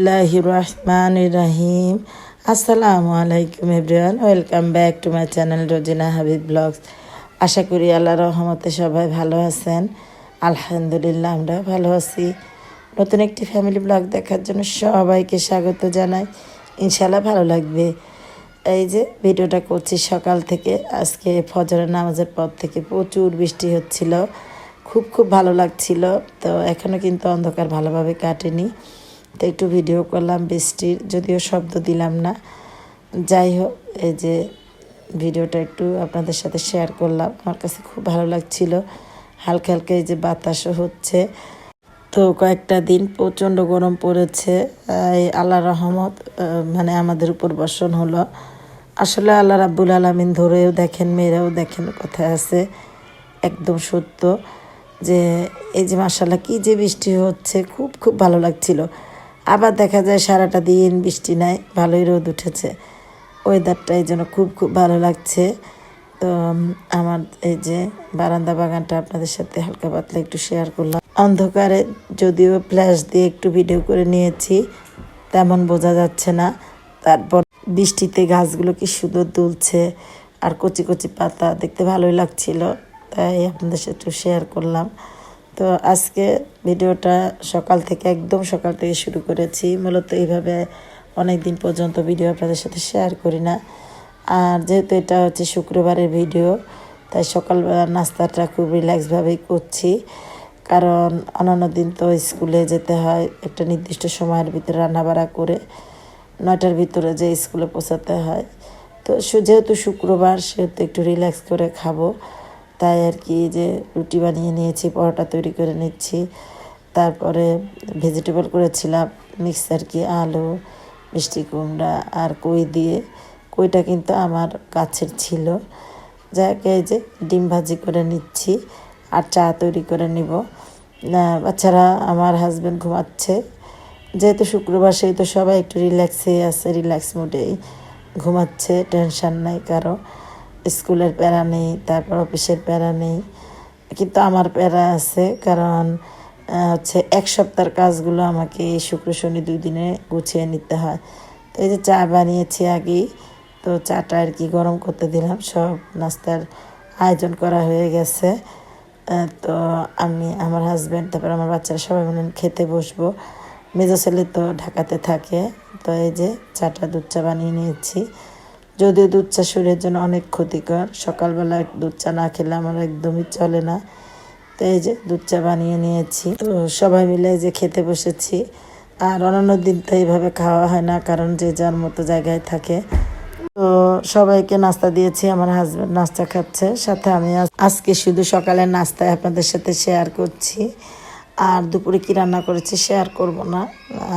বিসমিল্লাহ রহমান রাহিম আসসালামু আলাইকুম everyone welcome back to my channel Rozina Habib vlogs আশা করি আল্লাহ রহমতে সবাই ভালো আছেন। আলহামদুলিল্লাহ, আমরা ভালো আছি। নতুন একটি ফ্যামিলি ব্লগ দেখার জন্য সবাইকে স্বাগত জানাই। ইনশাল্লাহ ভালো লাগবে। এই যে ভিডিওটা করছি সকাল থেকে, আজকে ফজরের নামাজের পর থেকে প্রচুর বৃষ্টি হচ্ছিল। খুব খুব ভালো লাগছিল। তো এখনও কিন্তু অন্ধকার ভালোভাবে কাটেনি। তো একটু ভিডিও করলাম বৃষ্টির যদিও শব্দ দিলাম না। যাই হোক, এই যে ভিডিওটা একটু আপনাদের সাথে শেয়ার করলাম। আমার কাছে খুব ভালো লাগছিল। হালকা হালকা এই যে বাতাসও হচ্ছে। তো কয়েকটা দিন প্রচণ্ড গরম পড়েছে। এই আল্লাহ রহমত মানে আমাদের উপর বর্ষণ হলো। আসলে আল্লাহ রাব্বুল আলমিন ধরেও দেখেন, মেয়েরাও দেখেন কথায় আছে। একদম সত্য যে, এই যে মাসাল্লাহ কী যে বৃষ্টি হচ্ছে, খুব খুব ভালো লাগছিল। আবার দেখা যায় সারাটা দিন বৃষ্টি নাই, ভালোই রোদ উঠেছে। ওয়েদারটা এই জন্য খুব খুব ভালো লাগছে। তো আমার এই যে বারান্দা বাগানটা আপনাদের সাথে হালকা পাতলা একটু শেয়ার করলাম। অন্ধকারে যদিও ফ্ল্যাশ দিয়ে একটু ভিডিও করে নিয়েছি, তেমন বোঝা যাচ্ছে না। তারপর বৃষ্টিতে গাছগুলো কি সুন্দর দুলছে, আর কচি কচি পাতা দেখতে ভালোই লাগছিল, তাই আপনাদের সাথে একটু শেয়ার করলাম। তো আজকে ভিডিওটা সকাল থেকে একদম সকাল থেকে শুরু করেছি। মূলত এইভাবে অনেক দিন পর্যন্ত ভিডিও আপনাদের সাথে শেয়ার করি না। আর যেহেতু এটা হচ্ছে শুক্রবারের ভিডিও, তাই সকালবেলা নাস্তাটা খুব রিল্যাক্সভাবেই করছি। কারণ অন্যান্য দিন তো স্কুলে যেতে হয় একটা নির্দিষ্ট সময়ের ভিতরে রান্নাবাড়া করে নয়টার ভিতরে যে স্কুলে পৌঁছাতে হয়। তো যেহেতু শুক্রবার, সেহেতু একটু রিল্যাক্স করে খাব। তাই আর কি যে রুটি বানিয়ে নিয়েছি, পরোটা তৈরি করে নিচ্ছি। তারপরে ভেজিটেবল করেছিলাম মিক্স আর কি আলু, মিষ্টি কুমড়া আর কই দিয়ে। কইটা কিন্তু আমার গাছের ছিল। যাকে, এই যে ডিম ভাজি করে নিচ্ছি আর চা তৈরি করে নিব। বাচ্চারা, আমার হাজব্যান্ড ঘুমাচ্ছে। যেহেতু শুক্রবার, সেই তো সবাই একটু রিল্যাক্সে আছে রিল্যাক্স মুডেই ঘুমাচ্ছে টেনশন নাই কারও। স্কুলের প্যারা নেই, তারপর অফিসের প্যারা নেই। কিন্তু আমার প্যারা আছে, কারণ হচ্ছে এক সপ্তাহের কাজগুলো আমাকে শুক্র শনি দুই দিনে গুছিয়ে নিতে হয়। তো এই যে চা বানিয়েছি আগেই, তো চাটা আর কি গরম করতে দিলাম, সব নাস্তার আয়োজন করা হয়ে গেছে। তো আমি, আমার হাজব্যান্ড তারপর আমার বাচ্চারা সবাই মিলে খেতে বসবো। মেজো ছেলে তো ঢাকাতে থাকে, তো এই যে চাটা দুধ চা বানিয়ে নিয়েছি। যদিও দুধ চা শরীরের জন্য অনেক ক্ষতিকর, সকালবেলা দুধ চা না খেলে আমার একদমই চলে না। তো এই যে দুধ চা বানিয়ে নিয়েছি। তো সবাই মিলে যে খেতে বসেছি। আর অন্যান্য দিন তো এইভাবে খাওয়া হয় না, কারণ যে যার মতো জায়গায় থাকে। তো সবাইকে নাস্তা দিয়েছি, আমার হাজব্যান্ড নাস্তা খাচ্ছে, সাথে আমি আজকে শুধু সকালের নাস্তায় আপনাদের সাথে শেয়ার করছি। আর দুপুরে কি রান্না করেছি শেয়ার করব না।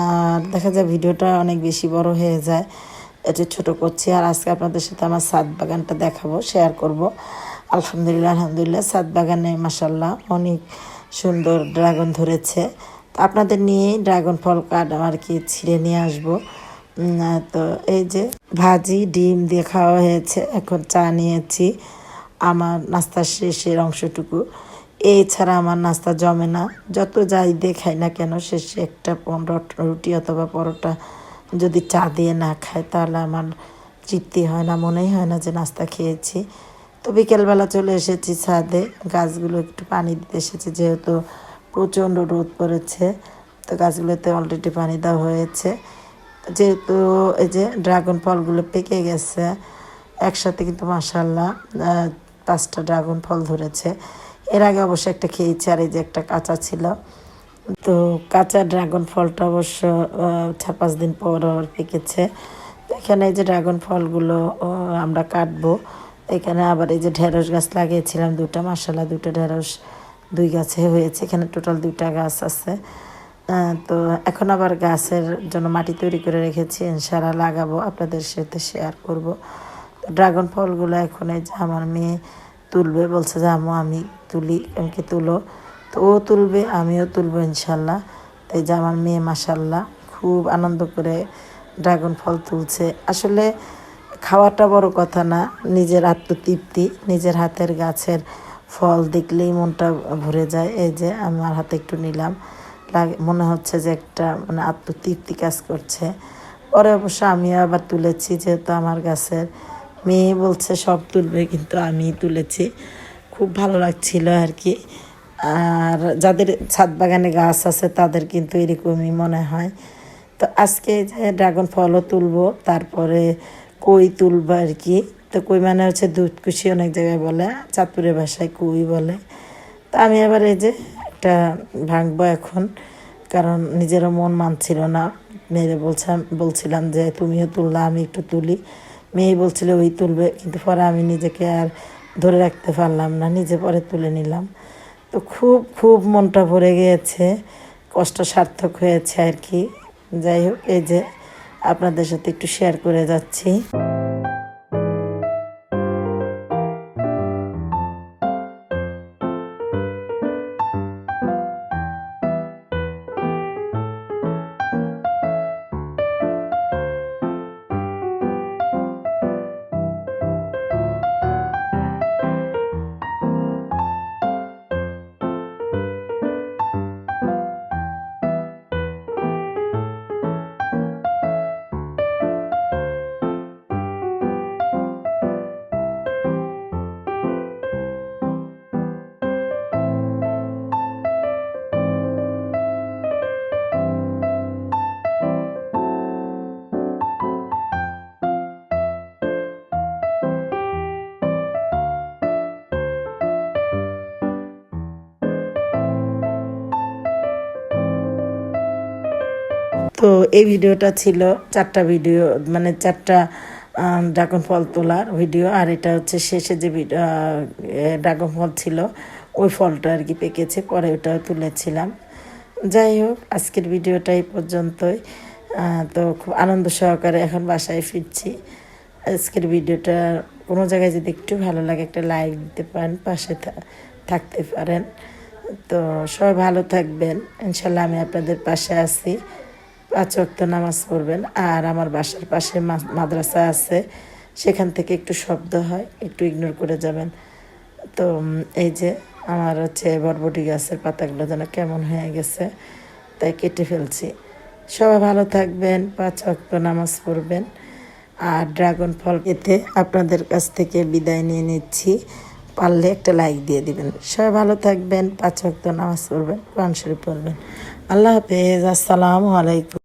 আর দেখা যায় ভিডিওটা অনেক বেশি বড় হয়ে যায়। এটা ছোট করছি, আর আজকে আপনাদের সাথে আমার সাত বাগানটা দেখাবো শেয়ার করব। আলহামদুলিল্লাহ আলহামদুলিল্লাহ, সাত বাগানে মাসাল্লাহ অনেক সুন্দর ড্রাগন ধরেছে। আপনাদের নিয়েই ড্রাগন ফল কাঠ আর কি ছিঁড়ে নিয়ে আসব? তো এই যে ভাজি, ডিম দিয়ে খাওয়া হয়েছে, এখন চা নিয়েছি। আমার নাস্তার শেষের অংশটুকু। এই ছাড়া আমার নাস্তা জমে না। যত যাই দিয়ে খাই না কেন, শেষে একটা পনেরো রুটি অথবা পরোটা যদি চা দিয়ে না খায়, তাহলে আমার তৃপ্তি হয় না, মনেই হয় না যে নাস্তা খেয়েছি। তো বিকেলবেলা চলে এসেছি ছাদে, গাছগুলো একটু পানি দিতে এসেছি, যেহেতু প্রচণ্ড রোদ পড়েছে, তো গাছগুলোতে অলরেডি পানি দেওয়া হয়েছে। যেহেতু এই যে ড্রাগন ফলগুলো পেকে গেছে, একসাথে কিন্তু মাসাল্লাহ পাঁচটা ড্রাগন ফল ধরেছে। এর আগে অবশ্য একটা খেয়েছি, আর এই যে একটা কাঁচা ছিল। তো কাঁচা ড্রাগন ফলটা অবশ্য চার পাঁচ দিন পর আবার পেকেছে। তো এখানে এই যে ড্রাগন ফলগুলো আমরা কাটবো। এখানে আবার এই যে ঢেঁড়স গাছ লাগিয়েছিলাম দুটা মাসালা দুটো ঢেঁড়স, দুই গাছে হয়েছে। এখানে টোটাল দুইটা গাছ আছে। তো এখন আবার গাছের জন্য মাটি তৈরি করে রেখেছি ইনশাল্লাহ লাগাবো, আপনাদের সাথে শেয়ার করব। ড্রাগন ফলগুলো এখন এই যে আমার মেয়ে তুলবে, বলছে যে আমি তুলি, আমাকে তুলো। তো ও তুলবে, আমিও তুলবো ইনশাল্লাহ। এই যে আমার মেয়ে মাসাল্লাহ খুব আনন্দ করে ড্রাগন ফল তুলছে। আসলে খাওয়াটা বড় কথা না, নিজের আত্মতৃপ্তি, নিজের হাতের গাছের ফল দেখলেই মনটা ভরে যায়। এই যে আমার হাতে একটু নিলাম, লাগে, মনে হচ্ছে যে একটা মানে আত্মতৃপ্তি কাজ করছে। পরে অবশ্য আমি আবার তুলেছি, যেহেতু আমার গাছের মেয়ে বলছে সব তুলবে, কিন্তু আমি তুলেছি। খুব ভালো লাগছিল আর কি। আর যাদের ছাদ বাগানে গাছ আছে, তাদের কিন্তু এরকমই মনে হয়। তো আজকে যে ড্রাগন ফলও তুলবো, তারপরে কই তুলবো আর কি। তো কই মানে হচ্ছে দুধ কুশি অনেক জায়গায় বলে চাঁদপুরের ভাষায় কই বলে। তা আমি আবার এই যে একটা ভাঙবো এখন, কারণ নিজেরও মন মানছিল না। মেয়েরে বলছিলাম বলছিলাম যে তুমিও তুললা, আমি একটু তুলি। মেয়ে বলছিল ওই তুলবে, কিন্তু পরে আমি নিজেকে আর ধরে রাখতে পারলাম না, নিজে পরে তুলে নিলাম। তো খুব খুব মনটা ভরে গিয়েছে, কষ্ট সার্থক হয়েছে আর কি। যাই হোক, এই যে আপনাদের সাথে একটু শেয়ার করে যাচ্ছি। তো এই ভিডিওটা ছিল চারটা ভিডিও মানে চারটা ড্রাগন ফল তোলার ভিডিও, আর এটা হচ্ছে শেষে যে ড্রাগন ফল ছিল, ওই ফলটা আর কি পেকেছে, পরে ওটাও তুলেছিলাম। যাই হোক, আজকের ভিডিওটা এই পর্যন্তই। তো খুব আনন্দ সহকারে এখন বাসায় ফিরছি। আজকের ভিডিওটা কোনো জায়গায় যদি একটু ভালো লাগে, একটা লাইক দিতে পারেন, পাশে থাকতে পারেন। তো সবাই ভালো থাকবেন। ইনশাল্লাহ আমি আপনাদের পাশে আছি। পাঁচ ওয়াক্ত নামাজ পড়বেন। আর আমার বাসার পাশে মাদ্রাসা আছে, সেখান থেকে একটু শব্দ হয়, একটু ইগনোর করে যাবেন। তো এই যে আমার হচ্ছে বরবটি গাছের পাতাগুলো যেন কেমন হয়ে গেছে, তাই কেটে ফেলছি। সবাই ভালো থাকবেন, পাঁচ ওয়াক্ত নামাজ পড়বেন। আর ড্রাগন ফল খেতে আপনাদের কাছ থেকে বিদায় নিয়ে নিচ্ছি। পারলে একটা লাইক দিয়ে দিবেন। সবাই ভালো থাকবেন, পাঁচ ওয়াক্ত নামাজ পড়বেন, কোরআন শরীফ পড়বেন। আল্লাহ হাফেজ, আসসালামু আলাইকুম।